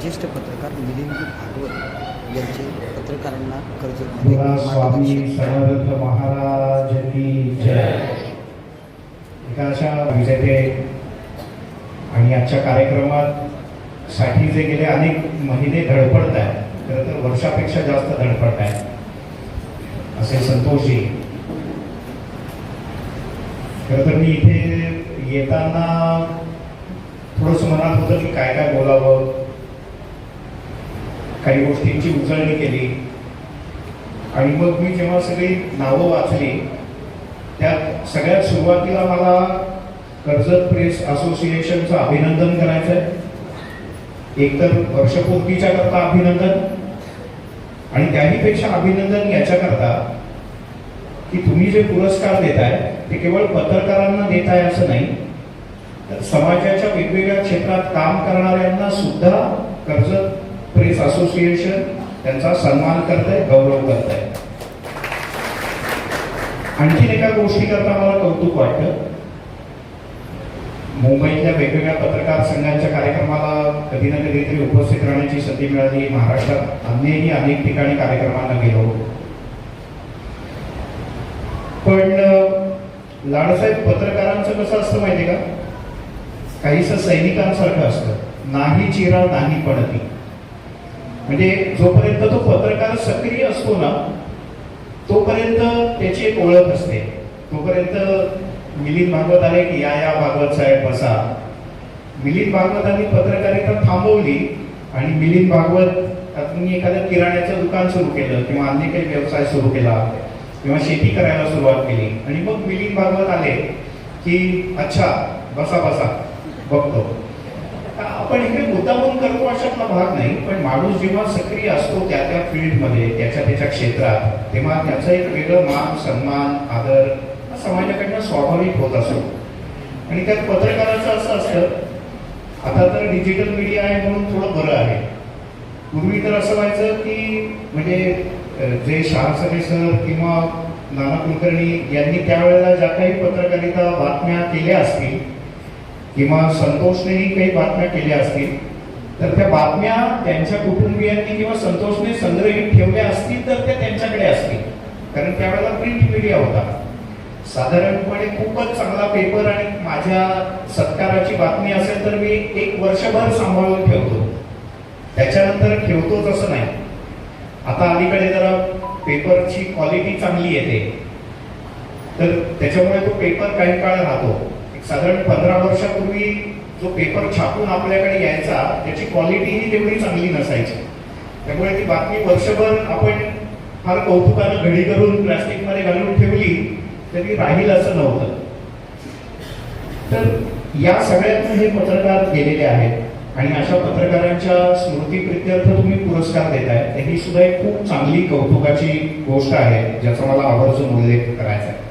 ज्येष्ठ पत्रकार मिलिंद भागवत यांचे पत्रकारांना कर्जतमध्ये स्वामी समर्थ महाराज की जय. एका अशा विजेते आणि आजच्या कार्यक्रमात साठी जे गेले अनेक महिने धडपडत आहेत. खरं तर वर्षापेक्षा जास्त धडपडत आहेत. असे संतोषजी खरं तर मी इथे येताना थोडंसं मनात होतं की काय काय बोलावं. काही गोष्टींची उजळणी केली. आणि मग मी जेव्हा सगळी नावं वाचली त्यात सगळ्यात सुरुवातीला मला कर्जत प्रेस असोसिएशनचं अभिनंदन करायचं आहे एकतर वर्षपूर्तीच्या करता अभिनंदन आणि त्याहीपेक्षा अभिनंदन याच्याकरता की तुम्ही जे पुरस्कार देताय ते केवळ पत्रकारांना देताय असं नाही तर समाजाच्या वेगवेगळ्या क्षेत्रात काम करणाऱ्यांना सुद्धा कर्जत प्रेस असोसिएशन त्यांचा सन्मान करत आहे गौरव करत आहे आणखीन एका गोष्टी करता मला कौतुक वाटतं. मुंबईतल्या वेगवेगळ्या पत्रकार संघांच्या कार्यक्रमाला कधी ना कधीतरी उपस्थित राहण्याची संधी मिळाली. महाराष्ट्रात अन्यही अनेक ठिकाणी कार्यक्रमांना गेलो. पण लाडसाहेब पत्रकारांचं कसं असतं माहिती का? काहीसं सैनिकांसारखं असतं. नाही चिरा नाही पडती. म्हणजे जोपर्यंत तो पत्रकार सक्रिय असतो ना तोपर्यंत त्याची एक ओळख असते. तोपर्यंत मिलिंद भागवत आले की या या भागवत साहेब बसा. मिलिंद भागवतांनी पत्रकारिता थांबवली आणि मिलिंद भागवत मी एखाद्या किराण्याचं दुकान सुरू केलं किंवा अन्य काही व्यवसाय सुरू केला किंवा शेती करायला सुरुवात केली. आणि मग मिलिंद भागवत आले की अच्छा बसा बसा बघतो. आपण इकडे मुद्दामून करतो अशातला भाग नाही पण माणूस जेव्हा सक्रिय असतो त्या त्या फील्डमध्ये त्याच्या त्याच्या क्षेत्रात तेव्हा त्याचं एक वेगळं मान सन्मान आदर समाजाकडनं स्वाभाविक होत असतो. आणि त्यात पत्रकाराचं असं असतं आता तर डिजिटल मीडिया आहे म्हणून थोडं बरं आहे. पूर्वी तर असं व्हायचं की म्हणजे जे शहासरे सर किंवा नाना कुलकर्णी यांनी त्यावेळेला ज्या काही पत्रकारिता बातम्या केल्या असतील किंवा संतोषनेही काही बातम्या केल्या असतील तर त्या बातम्या त्यांच्या कुटुंबियांनी किंवा संतोषने संग्रहित ठेवल्या असतील तर त्या त्यांच्याकडे असतील. कारण त्यावेळेला प्रिंट मीडिया होता. साधारणपणे खूपच चांगला पेपर आणि माझ्या सत्काराची बातमी असेल तर मी एक वर्षभर सांभाळून ठेवतो. त्याच्यानंतर ठेवतोच असं नाही. आता अलीकडे जरा पेपरची क्वालिटी चांगली येते. तर त्याच्यामुळे तो पेपर काही काळ राहतो. साधारण पंधरा वर्षापूर्वी जो पेपर छापून आपल्याकडे यायचा त्याची क्वालिटीही तेवढी चांगली नसायची. त्यामुळे ती बातमी वर्षभर आपण फार कौतुकानं घडी करून प्लास्टिकमध्ये घालून ठेवली तरी राहील असं नव्हतं. तर या सगळ्यातून हे पत्रकार गेलेले आहेत आणि अशा पत्रकारांच्या स्मृतीप्रित्यर्थ तुम्ही पुरस्कार देताय. तर ही सुद्धा एक खूप चांगली कौतुकाची गोष्ट आहे ज्याचा मला आवर्जून उल्लेख करायचा आहे.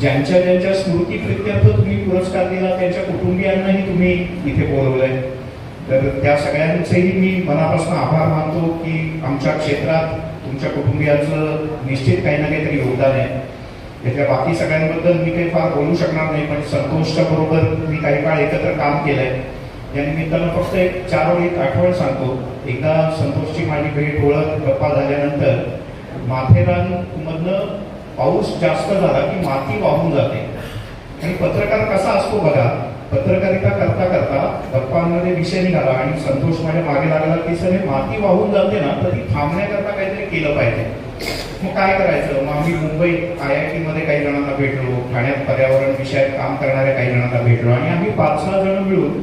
ज्यांच्या ज्यांच्या स्मृतीप्रित्यर्थ तुम्ही पुरस्कार दिला त्यांच्या कुटुंबियांनाही तुम्ही इथे बोलवलंय. तर त्या सगळ्यांचेही मी मनापासून आभार मानतो की आमच्या क्षेत्रात तुमच्या कुटुंबियांचं निश्चित काही ना काहीतरी योगदान आहे. त्याच्या बाकी सगळ्यांबद्दल मी काही फार बोलू शकणार नाही पण संतोषच्या बरोबर मी काही काळ एकत्र काम केलंय. या निमित्तानं फक्त एक चार ओळीत आठवण सांगतो. एकदा संतोषची माझी भेट ओळख गप्पा झाल्यानंतर माथेरानमधनं पाऊस जास्त झाला की माती वाहून जाते. आणि पत्रकार कसा असतो बघा पत्रकारिता करता करता गप्पांमध्ये विषय निघाला आणि संतोष माझ्या मागे लागला की सर हे माती वाहून जाते ना तर ती थांबण्याकरता काहीतरी केलं पाहिजे. मग काय करायचं? मग आम्ही मुंबई आय आय टी मध्ये काही जणांना भेटलो ठाण्यात पर्यावरण विषयात काम करणाऱ्या काही जणांना भेटलो. आणि आम्ही पाच सहा जण मिळून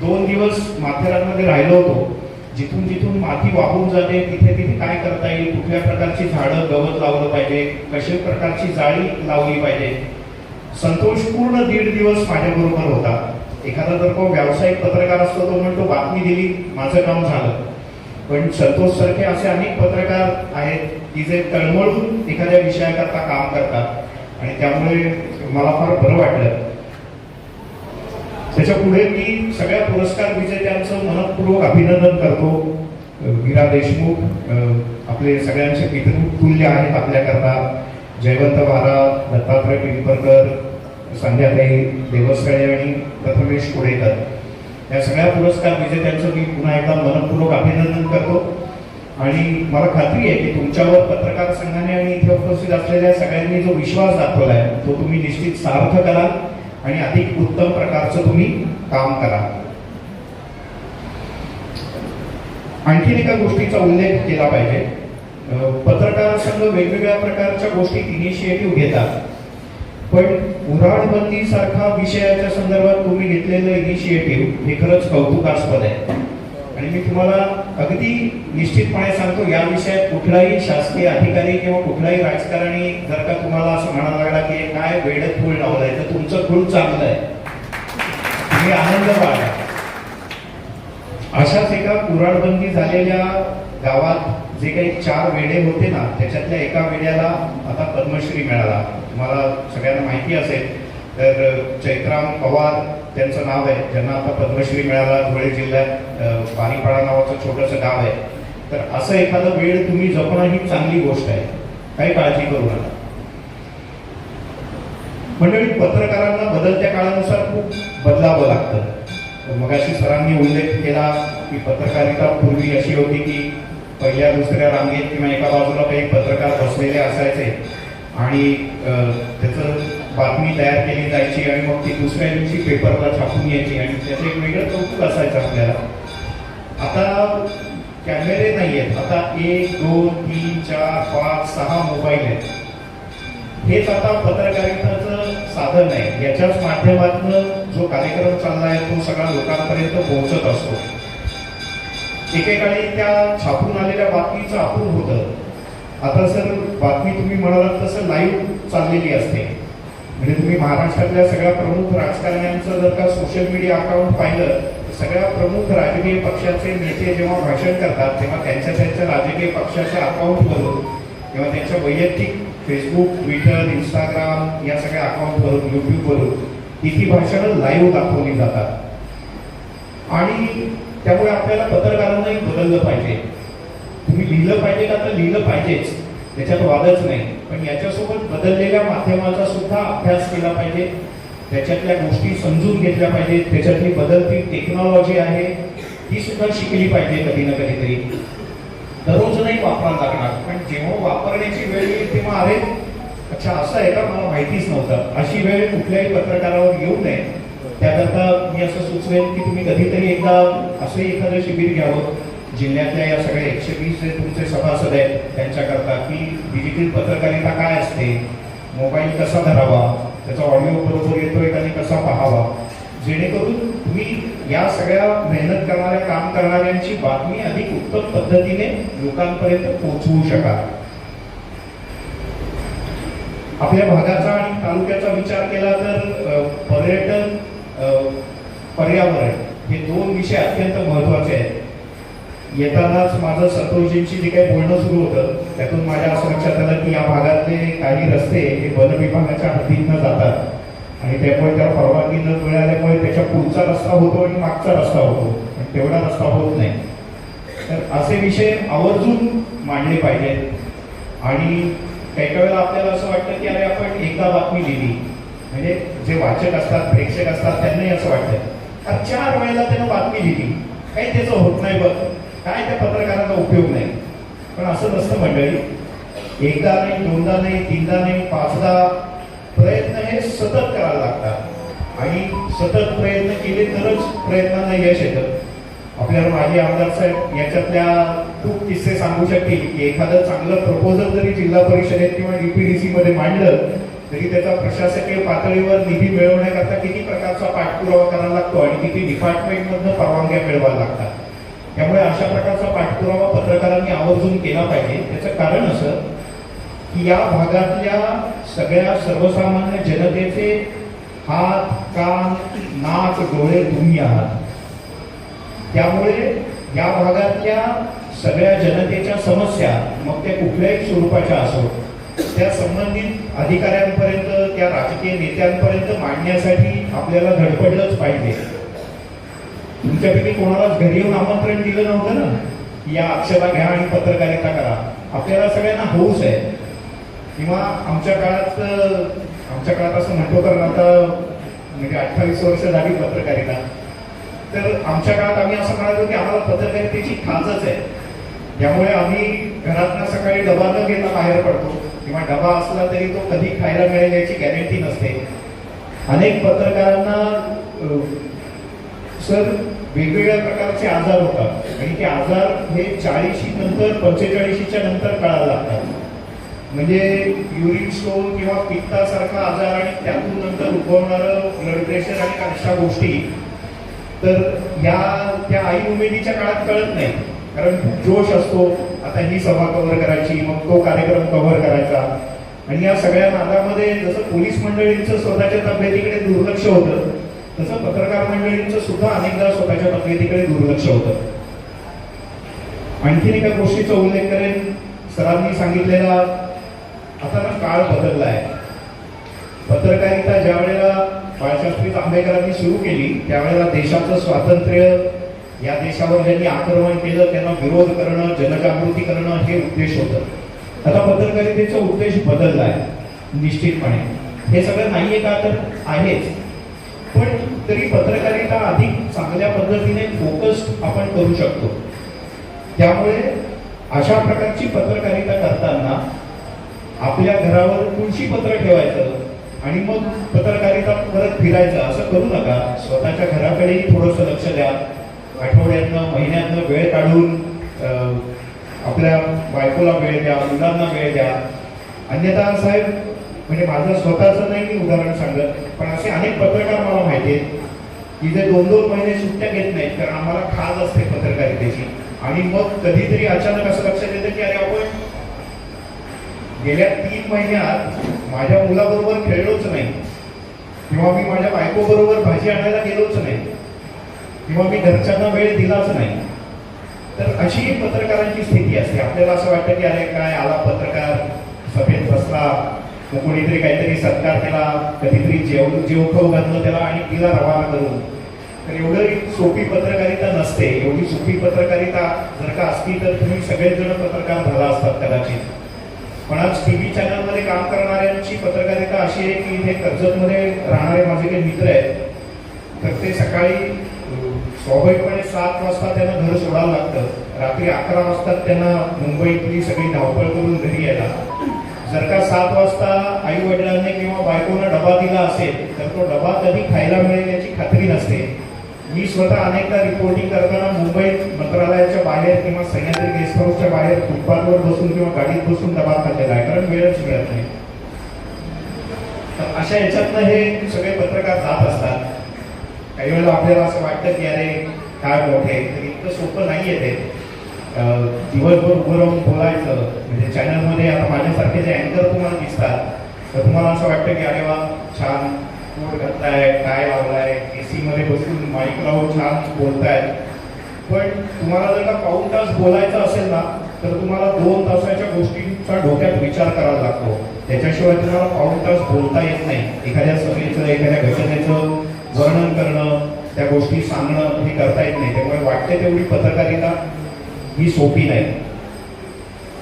दोन दिवस माथेरानमध्ये राहिलो होतो. जिथून जिथून माती वाहून जाते तिथे तिथे काय करता येईल? कुठल्या प्रकारची झाडं गवत लावलं पाहिजे? कशा प्रकारची जाळी लावली पाहिजे? संतोष पूर्ण दीड दिवस माझ्याबरोबर होता. एखादा जर कोण व्यावसायिक पत्रकार असतो तो म्हणतो बातमी दिली माझं काम झालं. पण संतोष सारखे असे अनेक पत्रकार आहेत की जे तळमळून एखाद्या विषयाकरता काम करतात. आणि त्यामुळे मला फार बरं वाटलं. त्याच्या पुढे मी सगळ्या पुरस्कार विजेत्यांचं मनपूर्वक अभिनंदन करतो. वीरा देशमुख आपले सगळ्यांचे पितृतुल्य आहेत आपल्याकरता. जयवंत वारा दत्तात्रय पिंपरकर संध्याताई देवसळे आणि प्रथमेश कुडेकर. या सगळ्या पुरस्कार विजेत्यांचं मी पुन्हा एकदा मनपूर्वक अभिनंदन करतो. आणि मला खात्री आहे की तुमच्यावर पत्रकार संघाने आणि इथे उपस्थित असलेल्या सगळ्यांनी जो विश्वास दाखवला आहे तो तुम्ही निश्चित सार्थ कराल. आणि अधिक उत्तम प्रकारचं तुम्ही काम करा. आणखीन एका गोष्टीचा उल्लेख केला पाहिजे. पत्रकार संघ वेगवेगळ्या प्रकारच्या गोष्टी इनिशिएटिव्ह घेतात. पण उराणबंदी सारखा विषयाच्या संदर्भात तुम्ही घेतलेलं इनिशिएटिव्ह हे खरंच कौतुकास्पद आहे. आणि मी तुम्हाला अगदी निश्चितपणे सांगतो या विषयात कुठलाही शासकीय अधिकारी किंवा कुठलाही राजकारणी जर का तुम्हाला असं म्हणायला लागला की काय वेळेत फूल लावलंय तर तुमचं फूल चांगलं आहे. तुम्ही आनंद बाळगा अशाच एका कुराडबंदी झालेल्या गावात जे काही चार वेडे होते ना त्याच्यातल्या एका वेड्याला आता पद्मश्री मिळाला. तुम्हाला सगळ्यांना माहिती असेल तर चैत्राम पवार त्यांचं नाव आहे. ज्यांना आता पद्मश्री मिळाला धुळे जिल्ह्यात पाणीपाडा नावाचं छोटंसं गाव आहे. तर असं एखादं वेळ तुम्ही जपणं ही चांगली गोष्ट आहे. काही काळजी करू नका. मंडळी पत्रकारांना बदलत्या काळानुसार खूप बदलावं लागतं. मगाशी सरांनी उल्लेख केला की पत्रकारिता पूर्वी अशी होती की पहिल्या दुसऱ्या रांगेत किंवा एका बाजूला काही पत्रकार बसलेले असायचे. आणि त्याचं बातमी तयार केली जायची आणि मग ती दुसऱ्या दिवशी पेपरला छापून यायची आणि त्याचं एक वेगळं कौतुक असायचं आपल्याला. आता कॅमेरे नाही आहेत आता एक दोन तीन चार पाच सहा मोबाईल आहेत. हेच आता पत्रकारिताचं साधन आहे. याच्याच माध्यमातून जो कार्यक्रम चालला आहे तो सगळा लोकांपर्यंत पोहोचत असतो. एकेकाळी त्या छापून आलेल्या बातमीचं आपण होतं. आता सर बातमी तुम्ही म्हणालात तसं लाईव्ह चाललेली असते. म्हणजे तुम्ही महाराष्ट्रातल्या सगळ्या प्रमुख राजकारण्यांचं जर का सोशल मीडिया अकाउंट पाहिलं तर सगळ्या प्रमुख राजकीय पक्षाचे नेते जेव्हा भाषण करतात तेव्हा त्यांच्या त्यांच्या राजकीय पक्षाच्या अकाउंटवरून किंवा त्यांच्या वैयक्तिक फेसबुक ट्विटर इंस्टाग्राम या सगळ्या अकाउंटवरून यूट्यूबवरून ती ती भाषणं लाईव्ह दाखवली जातात. आणि त्यामुळे आपल्याला पत्रकारांनाही बदललं पाहिजे. तुम्ही लिहिलं पाहिजे का तर लिहिलं पाहिजेच. त्याच्यात वादच नाही. पण याच्यासोबत बदललेल्या माध्यमाचा सुद्धा अभ्यास केला पाहिजे. त्याच्यातल्या गोष्टी समजून घेतल्या पाहिजेत. त्याच्यातली बदलती टेक्नॉलॉजी आहे ती सुद्धा शिकली पाहिजे कधी ना कधीतरी दररोज नाही वापरायला लागणार पण जेव्हा वापरण्याची वेळ येईल तेव्हा अरे अच्छा असं आहे का? मला माहितीच नव्हतं. अशी वेळ कुठल्याही पत्रकारावर येऊ नये. त्याकरता मी असं सुचवेन की तुम्ही कधीतरी एकदा असंही एखादं शिबिर घ्यावं. जिल्ह्यातल्या या सगळ्या एकशे वीस जे तुमचे सभासद आहेत त्यांच्याकरता की डिजिटल पत्रकारिता काय असते मोबाईल कसा धरावा त्याचा ऑडिओ बरोबर येतोय का नाही कसा पाहावा जेणेकरून तुम्ही या सगळ्या मेहनत करणाऱ्या काम करणाऱ्यांची बातमी अधिक उत्तम पद्धतीने लोकांपर्यंत पोहोचवू शकाल. आपल्या भागाचा आणि तालुक्याचा विचार केला तर पर्यटन पर्यावरण हे दोन विषय अत्यंत महत्त्वाचे आहेत. येतानाच माझं संतोषजींशी जे काही बोलणं सुरू होतं त्यातून माझ्या असं लक्षात आलं की या भागातले काही रस्ते हे वन विभागाच्या हद्दीतनं जातात. आणि त्यामुळे त्याला परवानगी न मिळाल्यामुळे त्याच्या पुढचा रस्ता होतो आणि मागचा रस्ता होतो. आणि तेवढा रस्ता होत नाही. तर असे विषय आवर्जून मांडले पाहिजेत. आणि काही काही वेळेला आपल्याला असं वाटतं की अरे आपण एकदा बातमी लिहिली म्हणजे जे वाचक असतात प्रेक्षक असतात त्यांनाही असं वाटतं. चार वेळेला त्यानं बातमी लिहिली काही त्याचं होत नाही बघ. काय त्या पत्रकारांचा उपयोग नाही? पण असं नसतं मंडळी. एकदा नाही दोनदा नाही तीनदा नाही पाचदा प्रयत्न हे सतत करायला लागतात. आणि सतत प्रयत्न केले तरच प्रयत्नांना यश येतं. आपल्याला माजी आमदार साहेब याच्यातल्या खूप किस्से सांगू शकतील की एखादं चांगलं प्रपोजल जरी जिल्हा परिषदेत किंवा डीपीडीसी मध्ये मांडलं तरी त्याचा प्रशासकीय पातळीवर निधी मिळवण्याकरता किती प्रकारचा पाठपुरावा करावा लागतो आणि किती डिपार्टमेंटमधनं परवानग्या मिळवायला लागतात. त्यामुळे अशा प्रकारचा पाठपुरावा पत्रकारांनी आवर्जून केला पाहिजे. त्याचं कारण असं की या भागातल्या सगळ्या सर्वसामान्य जनतेचे हात कान नाक डोळे तुम्ही आहात. त्यामुळे या भागातल्या सगळ्या जनतेच्या समस्या मग त्या कुठल्याही स्वरूपाच्या असो त्या संबंधित अधिकाऱ्यांपर्यंत त्या राजकीय नेत्यांपर्यंत मांडण्यासाठी आपल्याला धडपडलंच पाहिजे. तुमच्यापैकी कोणालाच घरी येऊन आमंत्रण दिलं नव्हतं ना. या अक्षरा घ्या आणि पत्रकारिता करा. आपल्याला सगळ्यांना होऊच आहे. किंवा आमच्या काळात आमच्या काळात असं म्हणतो तर आता म्हणजे अठ्ठावीस वर्ष झाली पत्रकारिता. तर आमच्या काळात आम्ही असं म्हणालो की आम्हाला पत्रकारितेची खाजच आहे. त्यामुळे आम्ही घरातनं सकाळी डबा न घेता बाहेर पडतो. किंवा डबा असला तरी तो कधी खायला मिळेल याची गॅरंटी नसते. अनेक पत्रकारांना सर वेगवेगळ्या प्रकारचे आजार होतात. आणि ते आजार हे चाळीशी नंतर पंचेचाळीशीच्या नंतर कळायला लागतात. म्हणजे युरिन स्टोन किंवा पित्तासारखा आजार आणि त्यातून नंतर उद्भवणारं ब्लड प्रेशर आणि अशा गोष्टी तर या त्या आई उमेदीच्या काळात कळत नाही. कारण खूप जोश असतो. आता ही सभा कव्हर करायची मग तो कार्यक्रम कव्हर करायचा. आणि या सगळ्या नादामध्ये जसं पोलीस मंडळींचं स्वतःच्या तब्येतीकडे दुर्लक्ष होतं तसं पत्रकार मंडळींचं सुद्धा अनेकदा स्वतःच्या तब्येतीकडे दुर्लक्ष होतं. आणखीन एका गोष्टीचा उल्लेख करेन. सरांनी सांगितलेला आता ना काळ बदलला आहे पत्रकारिता ज्या वेळेला बाळशास्त्री आंबेडकरांनी सुरू केली त्यावेळेला देशाचं स्वातंत्र्य या देशावर ज्यांनी आक्रमण केलं त्यांना विरोध करणं जनजागृती करणं हे उद्देश होतं. आता पत्रकारितेचा उद्देश बदलला आहे निश्चितपणे. हे सगळं नाहीये का तर आहेच. पण तरी पत्रकारिता अधिक चांगल्या पद्धतीने फोकस आपण करू शकतो. त्यामुळे अशा प्रकारची पत्रकारिता करताना आपल्या घरावर तुळशी पत्र ठेवायचं आणि मग पत्रकारिता परत फिरायचं असं करू नका. स्वतःच्या घराकडेही थोडंसं लक्ष द्या. आठवड्यातनं महिन्यातनं वेळ काढून आपल्या बायकोला वेळ द्या मुलांना वेळ द्या. अन्यथा साहेब म्हणजे माझं स्वतःचं नाही मी उदाहरण सांगत पण असे अनेक पत्रकार मला माहिती आहेत की जे दोन दोन महिने सुट्ट्या घेत नाहीत कारण आम्हाला खाज असते पत्रकारितेची. आणि मग कधीतरी अचानक असं लक्षात येतं की अरे आपण गेल्या तीन महिन्यात माझ्या मुलाबरोबर खेळलोच नाही. किंवा मी माझ्या बायकोबरोबर भाजी आणायला गेलोच नाही. किंवा मी घरच्यांना वेळ दिलाच नाही. तर अशी पत्रकारांची स्थिती असते. आपल्याला असं वाटतं की अरे काय आला पत्रकार सभेत बसला मग कोणीतरी काहीतरी सत्कार केला कधीतरी जेव जेवखाऊ घातलं त्याला आणि तिला रवाना करून. तर एवढं सोपी पत्रकारिता नसते. एवढी सोपी पत्रकारिता जर का असती तर तुम्ही सगळेच जण पत्रकार झाला असतात कदाचित. पण आज टी व्ही चॅनलमध्ये काम करणाऱ्यांची पत्रकारिता अशी आहे की इथे कर्जतमध्ये राहणारे माझे काही मित्र आहेत. तर ते सकाळी स्वाभाविकपणे सात वाजता त्यांना घर सोडावं लागतं. रात्री अकरा वाजता त्यांना मुंबईतली सगळी धावपळ करून घरी यायला. जर का सात वाजता आई वडिलांनी किंवा बायकोनं डबा दिला असेल तर तो डबा कधी खायला मिळेल याची खात्री नसते. मी स्वतः अनेकदा रिपोर्टिंग करताना मुंबईत मंत्रालयाच्या बाहेर किंवा सह्याद्री गेस्ट हाऊसच्या बाहेर फुटपाथवर बसून किंवा गाडीत बसून डबा खाल्लेला आहे कारण वेळच मिळत नाही. तर अशा याच्यातनं हे सगळे पत्रकार जात असतात. काही वेळेला आपल्याला असं वाटतं की अरे काय मोठे तर इतकं सोपं नाहीये ते. दिवसभर उभं राहून बोलायचं. म्हणजे चॅनलमध्ये आता माझ्यासारखे जे अँकर तुम्हाला दिसतात तर तुम्हाला असं वाटतं की अरे वा छान कोट करताय काय लावलाय ए मध्ये बसून माईक लावून छान बोलताय पण तुम्हाला जर का पाऊन तास बोलायचं असेल ना तर तुम्हाला दोन तासाच्या गोष्टींचा डोक्यात विचार करावा लागतो. त्याच्याशिवाय तुम्हाला पाऊन तास बोलता येत नाही. एखाद्या सभेचं एखाद्या घटनेचं वर्णन करणं त्या गोष्टी सांगणं हे करता येत नाही. त्यामुळे वाटते तेवढी पत्रकारिता ही सोपी नाही.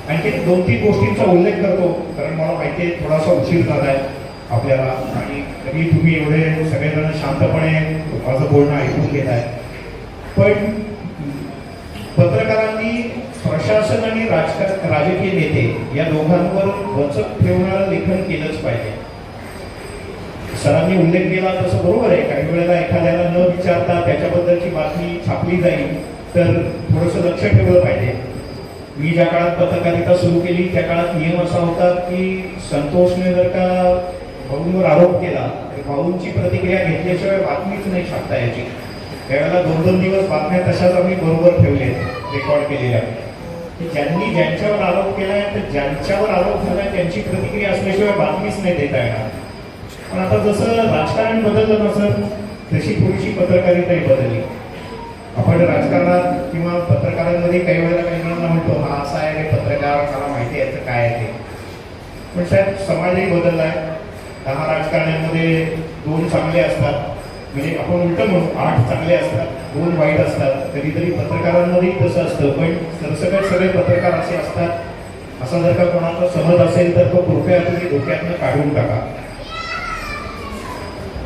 आणखी दोन तीन गोष्टींचा उल्लेख करतो कारण मला माहिती आहे थोडासा उशीर झालाय आपल्याला. आणि तरी तुम्ही एवढे सगळेजण शांतपणे माझं बोलणं ऐकून घेत आहे. पण पत्रकारांनी प्रशासन आणि राजकारण राजकीय नेते या दोघांवर वचक ठेवणारं लेखन केलंच पाहिजे. सरांनी उल्लेख केला तसं बरोबर आहे. काही वेळेला एखाद्याला न विचारता त्याच्याबद्दलची बातमी छापली जाईल. तर थोडंसं लक्ष ठेवलं पाहिजे. मी ज्या काळात पत्रकारिता सुरू केली त्या काळात नियम असा होता की संतोषने जर का भाऊंवर आरोप केला तर भाऊंची प्रतिक्रिया घेतल्याशिवाय बातमीच नाही छापता याची त्यावेळेला दोन दोन दिवस बातम्या तशाच आम्ही बरोबर ठेवले रेकॉर्ड केलेल्या. की ज्यांनी ज्यांच्यावर आरोप केलाय तर ज्यांच्यावर आरोप झालाय त्यांची प्रतिक्रिया असल्याशिवाय बातमीच नाही देता येणार. पण आता जसं राजकारण बदललं ना सर तशी थोडीशी पत्रकारिताही बदलली. आपण राजकारणात किंवा पत्रकारांमध्ये काही वेळेला काही जणांना म्हणतो हा असा आहे की पत्रकार मला माहिती आहे याचं काय आहे ते. पण साहेब समाजही बदलला आहे. दहा राजकारण्यांमध्ये दोन चांगले असतात. म्हणजे आपण उलटं म्हणू आठ चांगले असतात दोन वाईट असतात. कधीतरी पत्रकारांमध्येही तसं असतं. पण सरसकट सगळे पत्रकार असे असतात. असा जर का कोणाचा समज असेल तर तो कृपया तुम्ही धोक्यातनं काढून टाका.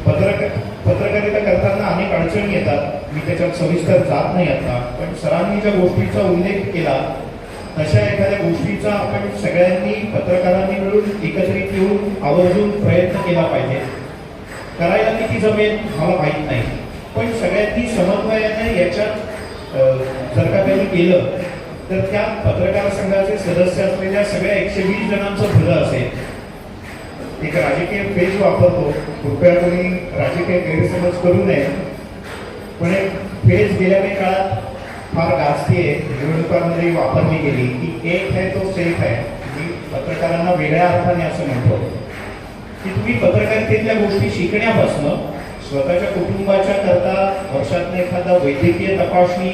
पत्रकार पत्रकारिता करताना अनेक अडचणी येतात. मी त्याच्यात सविस्तर जात नाही आता. पण सरांनी ज्या गोष्टीचा उल्लेख केला तशा एखाद्या गोष्टीचा आपण सगळ्यांनी पत्रकारांनी मिळून एकत्रित येऊन आवर्जून प्रयत्न केला पाहिजे. करायला किती जमेल मला माहीत नाही. पण सगळ्यांनी समन्वयाने याच्यात जर का त्यांनी केलं तर त्या पत्रकार संघाचे सदस्य असलेल्या सगळ्या एकशे वीस जणांचं भलं असेल. एक राजकीय पेज वापरतो. कृपया कोणी राजकीय गैरसमज करू नये. पण एक पेज गेल्या काही काळात फार गाजती आहे निवडणुकांमध्ये वापरली गेली. की एक आहे तो सेफ आहे. मी पत्रकारांना वेगळ्या अर्थाने असं म्हणतो. की तुम्ही पत्रकारितेतल्या गोष्टी शिकण्यापासून स्वतःच्या कुटुंबाच्या करता वर्षातनं एखादा वैद्यकीय तपासणी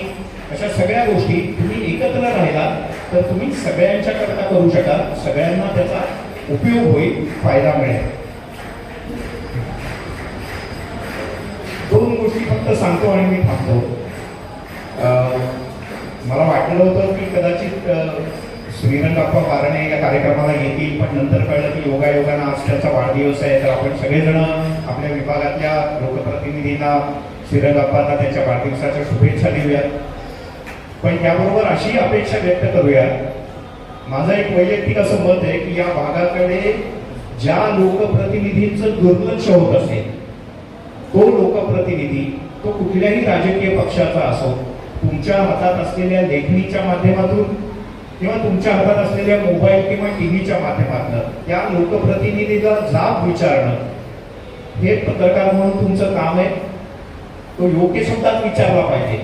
अशा सगळ्या गोष्टी तुम्ही एकत्र राहिला तर तुम्ही सगळ्यांच्या करता करू शकाल. सगळ्यांना त्याचा उपयोग होईल फायदा मिळेल. दोन गोष्टी फक्त सांगतो आणि मी थांबतो. मला वाटलं होतं की कदाचित अं, श्रीरंगाप्पा बारणे या कार्यक्रमाला येतील पण नंतर कळलं की योगायोगानं आज त्याचा वाढदिवस आहे. तर आपण सगळेजण आपल्या विभागातल्या लोकप्रतिनिधींना श्रीरंगाप्पांना त्यांच्या वाढदिवसाच्या शुभेच्छा देऊयात. पण त्याबरोबर अशी अपेक्षा व्यक्त करूया माझं एक वैयक्तिक असं मत आहे की या भागाकडे ज्या लोकप्रतिनिधींचं दुर्लक्ष होत असेल तो लोकप्रतिनिधी तो कुठल्याही राजकीय पक्षाचा असो तुमच्या हातात असलेल्या लेखणीच्या माध्यमातून किंवा तुमच्या हातात असलेल्या मोबाईल किंवा टीव्हीच्या माध्यमातून त्या लोकप्रतिनिधीला जाब विचारणं हे पत्रकार म्हणून तुमचं काम आहे. तो योग्य शब्दात विचारला पाहिजे.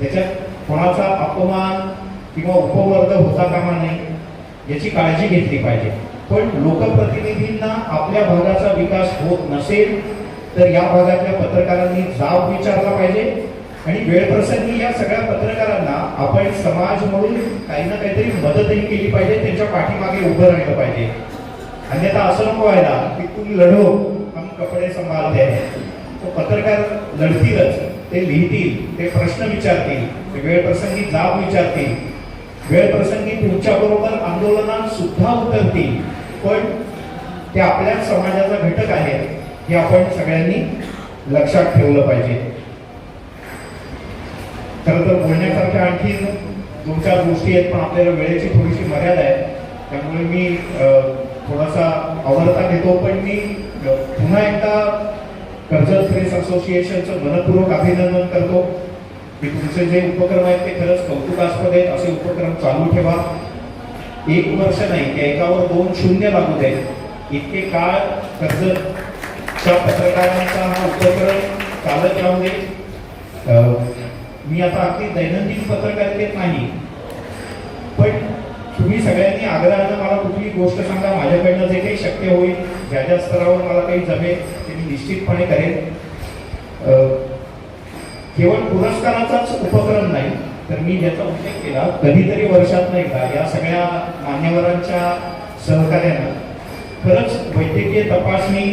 त्याच्यात कोणाचा अपमान किंवा उपवर्ग होता कामा नाही याची काळजी घेतली पाहिजे. पण लोकप्रतिनिधींना आपल्या भागाचा विकास होत नसेल तर या भागातल्या पत्रकारांनी जाब विचारला पाहिजे. आणि वेळप्रसंगी या सगळ्या पत्रकारांना आपण समाज म्हणून काही ना काहीतरी मदतही केली पाहिजे त्यांच्या पाठीमागे उभं राहिलं पाहिजे. अन्यथा असं नको व्हायला की तुम्ही लढो हम कपडे सांभाळते. तो पत्रकार लढतीलच ते लिहितील ते प्रश्न विचारतील ते वेळप्रसंगी जाब विचारतील. वेळप्रसंगी तुमच्या बरोबर आंदोलनात सुद्धा उतरतील. पण ते आपल्या समाजाचा घटक आहे हे आपण सगळ्यांनी लक्षात ठेवलं पाहिजे. खरं तर बोलण्यासारख्या आणखी दोन चार गोष्टी आहेत पण आपल्याला वेळेची थोडीशी मर्यादा आहे. त्यामुळे मी थोडासा आवडता घेतो पण मी पुन्हा एकदा कर्जत प्रेस असोसिएशनचं मनपूर्वक अभिनंदन करतो. तुमचे जे उपक्रम आहेत ते खरंच कौतुकास्पद आहेत. असे उपक्रम चालू ठेवा. एक वर्ष नाही की एकावर दोन शून्य लागू दे. इतके काळ कर्जतच्या पत्रकारांचा हा उपक्रम चालत राहू दे. मी आता अगदी दैनंदिन पत्रकारितेत नाही. पण तुम्ही सगळ्यांनी आग्रहानं मला कुठली गोष्ट सांगा माझ्याकडनं जे काही शक्य होईल ज्या ज्या स्तरावर मला काही जमेल ते मी निश्चितपणे करेन. केवळ पुरस्काराचाच उपक्रम नाही तर मी ज्याचा उल्लेख केला कधीतरी वर्षात नाही का या सगळ्या मान्यवरांच्या सहकार्यानं. खरंच वैद्यकीय तपासणी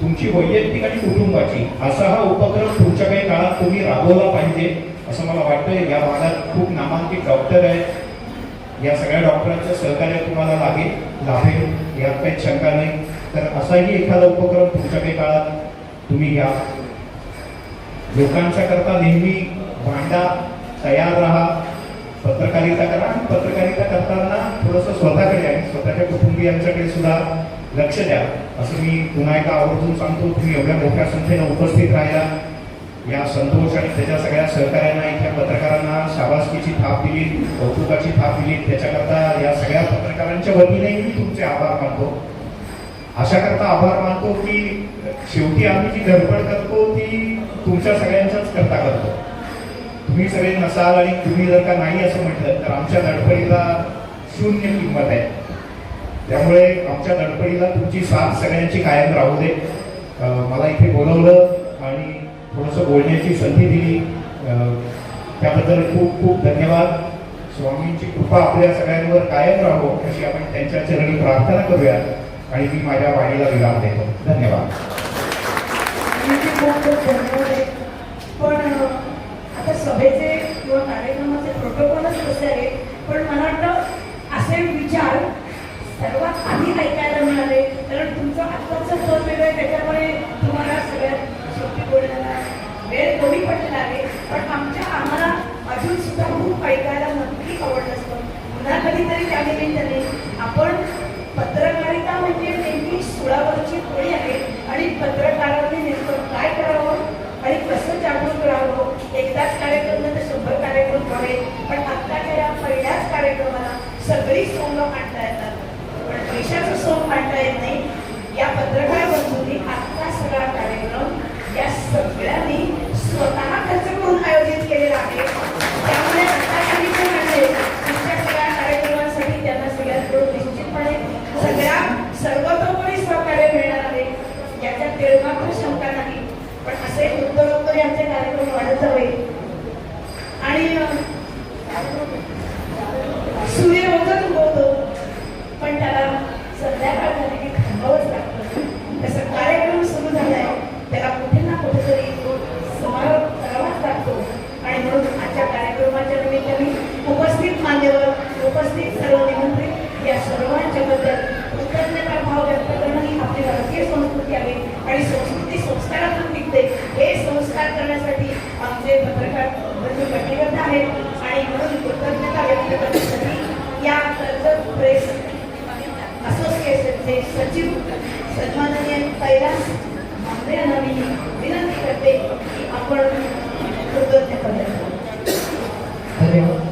तुमची वैयक्तिक आणि कुटुंबाची असा हा उपक्रम पुढच्या काही काळात तुम्ही राबवला पाहिजे असं मला वाटतंय. या भागात खूप नामांकित डॉक्टर आहेत. या सगळ्या डॉक्टरांचं सहकार्य तुम्हाला लागेल लाभेल यात काही शंका नाही. तर असाही एखादा उपक्रम पुढच्या काही काळात तुम्ही घ्या. लोकांच्या करता नेहमी भांडा तयार राहा पत्रकारिता करा आणि पत्रकारिता करताना थोडंसं स्वतःकडे आणि स्वतःच्या कुटुंबियांच्याकडे सुद्धा लक्ष द्या. असं मी पुन्हा एकदा आवर्जून सांगतो तुम्ही एवढ्या मोठ्या संख्येनं उपस्थित राहिला. या संतोष आणि त्याच्या सगळ्या सहकार्यांना इथल्या पत्रकारांना शाबासकीची थाप दिली कौतुकाची थाप दिली. त्याच्याकरता या सगळ्या पत्रकारांच्या वतीनेही मी तुमचे आभार मानतो. अशा करता आभार मानतो की शेवटी आम्ही जी धडपड करतो ती तुमच्या सगळ्यांच्याच करता करतो. तुम्ही सगळे नसाल आणि तुम्ही जर का नाही असं म्हटलं तर आमच्या धडपडीला शून्य किंमत आहे. त्यामुळे आमच्या धडपडीला तुमची साथ सगळ्यांची कायम राहू दे. मला इथे बोलवलं आणि थोडंसं बोलण्याची संधी दिली. त्याबद्दल खूप खूप धन्यवाद. स्वामींची कृपा आपल्या सगळ्यांवर कायम राहो अशी आपण त्यांच्या चरणी प्रार्थना करूया आणि मी माझ्या वाणीला विराम देतो. धन्यवाद. तुमचे खूप खूप धन्यवाद पण आता सभेचे किंवा कार्यक्रमाचे प्रोटोकॉलच कसे आहेत पण मला वाटतं असे विचार सर्वात आधी ऐकायला मिळाले कारण तुमचं आत्ताचं पद वेगळं आहे त्याच्यामुळे तुम्हाला सगळ्यात शेवटी बोलण्याला वेळ कमी पडलेला आहे पण आमच्या आम्हाला अजून सुद्धा खूप ऐकायला नक्की आवडलं असतं पुन्हा कधीतरी त्या निमित्ताने आपण पत्रकारिता म्हणजे नेहमी सुळावरची वर्षी कोणी आणि पत्रकारांनी नेमकं काय करावं आणि कसं जागरूक राहावं? एकदाच कार्यक्रम तर शंभर कार्यक्रम व्हावे पण आत्ताच्या या पहिल्याच कार्यक्रमाला सगळी सोंग मांडता येतात. पण पैशाचं सोंग मांडता येत नाही. या पत्रकार बंधूंनी आत्ता सगळा कार्यक्रम या सगळ्यांनी स्वतः खर्च करून आयोजित केलेला आहे त्यामुळे आता काही जे म्हणले तुमच्या सगळ्या कार्यक्रमांसाठी त्यांना सगळ्यांकडून निश्चितपणे सगळ्या सर्वतोपरी सहकार्य मिळणार आहे याच्यात तिळमात्र शंका नाही पण असे उत्तरोत्तर यांचे कार्यक्रम वाढत जावे आणि अं, सूर्य रोजच उगवतो पण त्याला संध्याकाळ झाली की थांबावंच लागतं तसं कार्यक्रम सुरू झालाय त्याला कुठे ना कुठेतरी समारोप करावाच लागतो आणि म्हणून आजच्या कार्यक्रमाच्या निमित्ताने उपस्थित मान्यवर उपस्थित सर्व निमंत्रित या सर्वांच्या बद्दल कृतज्ञता भाव व्यक्त करणं ही आपली भारतीय संस्कृती आहे आणि संस्कृती संस्कारातून निघते हे संस्कार करण्यासाठी आमचे पत्रकार बंधू कटिबद्ध आहेत आणि म्हणून कृतज्ञता व्यक्त करण्यासाठी या कर्जत प्रेस असोसिएशनचे सचिव सन्माननीय कैलास मांद्रे यांना मी विनंती करते की आपण कृतज्ञपणे धन्यवाद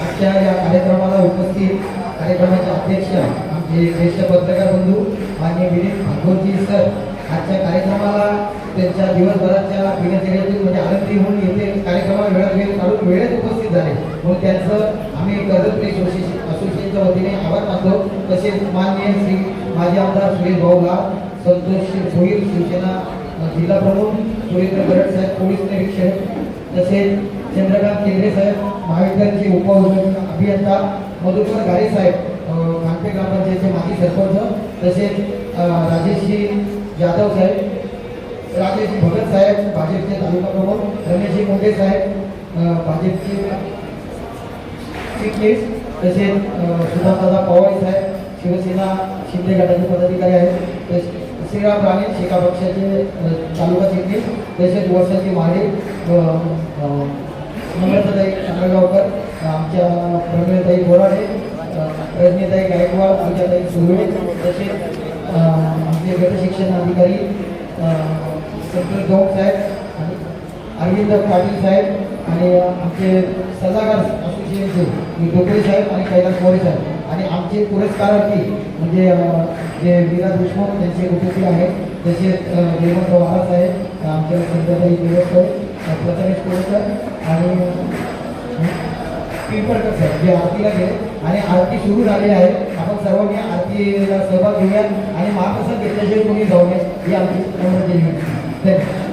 आजच्या या कार्यक्रमाला उपस्थित कार्यक्रमाचे अध्यक्ष आमचे ज्येष्ठ पत्रकार बंधू मान्य विनीत भागवतजी सर आजच्या कार्यक्रमाला त्यांच्या दिवसभराच्या दिनचर्यातील म्हणजे आनंदी होऊन येथे कार्यक्रमाला वेळात वेळ काढून वेळेत उपस्थित झाले. म्हणून त्यांचं आम्ही कर्जत प्रेस असोसिएशनच्या वतीने आभार मानतो. तसेच मान्य श्री माजी आमदार सुरेश भाऊ संतोष भोईर शिवसेना जिल्हा प्रमुख सुरेंद्र गरड साहेब पोलीस निरीक्षक तसेच चंद्रकांत केंद्रे साहेब महाविद्यालयाचे उप अभियंता मधुकर गारे साहेब खानपे ग्रामपंचायतचे माजी सरपंच तसेच राजेशजी जाधव साहेब राजेश भगत साहेब भाजपचे तालुका प्रमुख रमेशजी मुंडे साहेब भाजपचे चिटणीस तसेच अ, पवार साहेब शिवसेना शिंदे गटाचे पदाधिकारी आहेत तसेच श्रीराम राणे शेका पक्षाचे तालुका चिटणीस तसेच वर्षाची महाडे नम्रताताई चंद्रगावकर आमच्या प्रवीणताई बोराडे रजनीताई गायकवाड आमच्याताई सुर्वे तसेच आमचे गट शिक्षण अधिकारी अ, संतोष गौड साहेब आणि अरविंद पाटील साहेब आणि आमचे सल्लागार असोसिएशनचे मी डोकरे साहेब आणि कैलास मोरे साहेब. आणि आमचे पुरस्कारार्थी म्हणजे जे विराज देशमुख त्यांचे उपस्थित आहेत. तसेच अं, हेमंत वाघ साहेब आमच्या संध्याकाळी दिवसकर प्रथमेश कोळकर आणि पिंपळकर आहे जे आरतीला गेले आणि आरती सुरू झाली आहे आपण सर्वांनी आरतीला सहभाग घेऊया आणि महाप्रसाद घेतल्याशिवाय कोणी जाऊ नये ही आमची नम्र विनंती